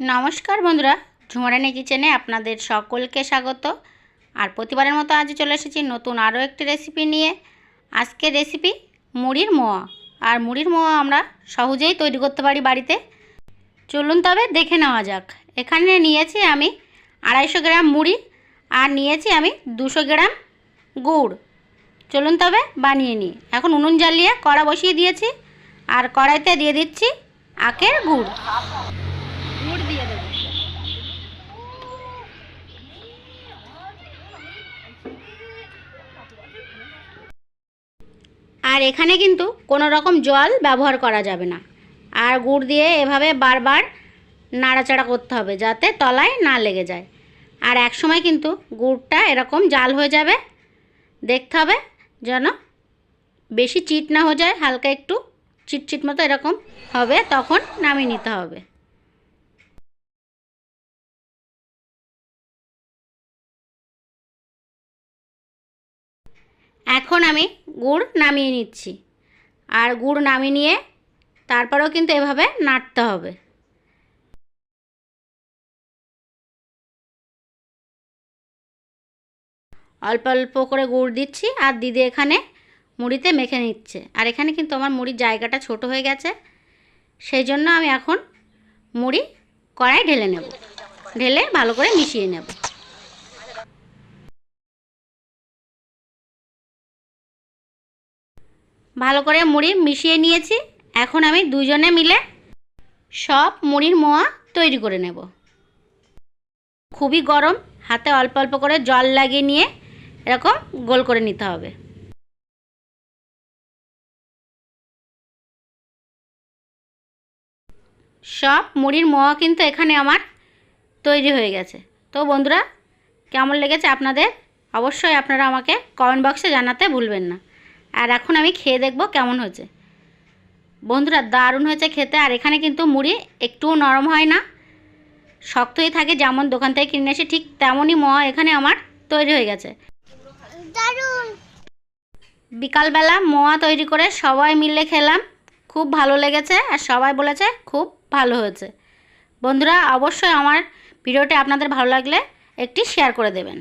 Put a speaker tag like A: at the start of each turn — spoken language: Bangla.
A: নমস্কার বন্ধুরা, ঝুমারানি কিচেনে আপনাদের সকলকে স্বাগত। আর প্রতিবারের মতো আজ চলে এসেছি নতুন আরও একটি রেসিপি নিয়ে। আজকের রেসিপি মুড়ির মোয়া। আর মুড়ির মোয়া আমরা সহজেই তৈরি করতে পারি বাড়িতে। চলুন তবে দেখে নেওয়া যাক। এখানে নিয়েছি আমি আড়াইশো গ্রাম মুড়ি আর নিয়েছি আমি দুশো গ্রাম গুড়। চলুন তবে বানিয়ে নিই। এখন উনুন জ্বালিয়ে কড়া বসিয়ে দিয়েছি। আর কড়াইতে দিয়ে দিচ্ছি আখের গুড়। আর এখানে কিন্তু কোনো রকম জল ব্যবহার করা যাবে না। আর গুড় দিয়ে এভাবে বারবার নাড়াচাড়া করতে হবে যাতে তলায় না লেগে যায়। আর এক সময় কিন্তু গুড়টা এরকম জাল হয়ে যাবে। দেখতে হবে যেন বেশি চিট না হয়ে যায়, হালকা একটু চিটচিট মতো এরকম হবে, তখন নামিয়ে নিতে হবে। এখন আমি গুড় নামিয়ে নিচ্ছি। আর গুড় নামিয়ে নিয়ে তারপরেও কিন্তু এভাবে নাড়তে হবে। অল্প অল্প করে গুড় দিচ্ছি আর দিদি এখানে মুড়িতে মেখে নিচ্ছে। আর এখানে কিন্তু আমার মুড়ির জায়গাটা ছোট হয়ে গেছে। সেই জন্য আমি এখন মুড়ি কড়াই ঢেলে নেব। ঢেলে ভালো করে মিশিয়ে নেব। ভালো করে মুড়ি মিশিয়ে নিয়েছি। এখন আমি দুজনে মিলে সব মুড়ির মোয়া তৈরি করে নেব। খুবই গরম, হাতে অল্প অল্প করে জল লাগিয়ে নিয়ে এরকম গোল করে নিতে হবে। সব মুড়ির মোয়া কিন্তু এখানে আমার তৈরি হয়ে গেছে। তো বন্ধুরা, কেমন লেগেছে আপনাদের? অবশ্যই আপনারা আমাকে কমেন্ট বক্সে জানাতে ভুলবেন না। আর এখন আমি খেয়ে দেখব কেমন হয়েছে। বন্ধুরা দারুণ হয়েছে খেতে। আর এখানে কিন্তু মুড়ি একটুও নরম হয় না। শক্তই থাকে যেমন দোকান থেকে কিনে এসে ঠিক তেমনই মোয়া এখানে আমার তৈরি হয়ে গেছে। বিকালবেলা মোয়া তৈরি করে সবাই মিলে খেলাম। খুব ভালো লেগেছে আর সবাই বলেছে খুব ভালো হয়েছে। বন্ধুরা অবশ্যই আমার ভিডিওটি আপনাদের ভালো লাগলে একটি শেয়ার করে দেবেন।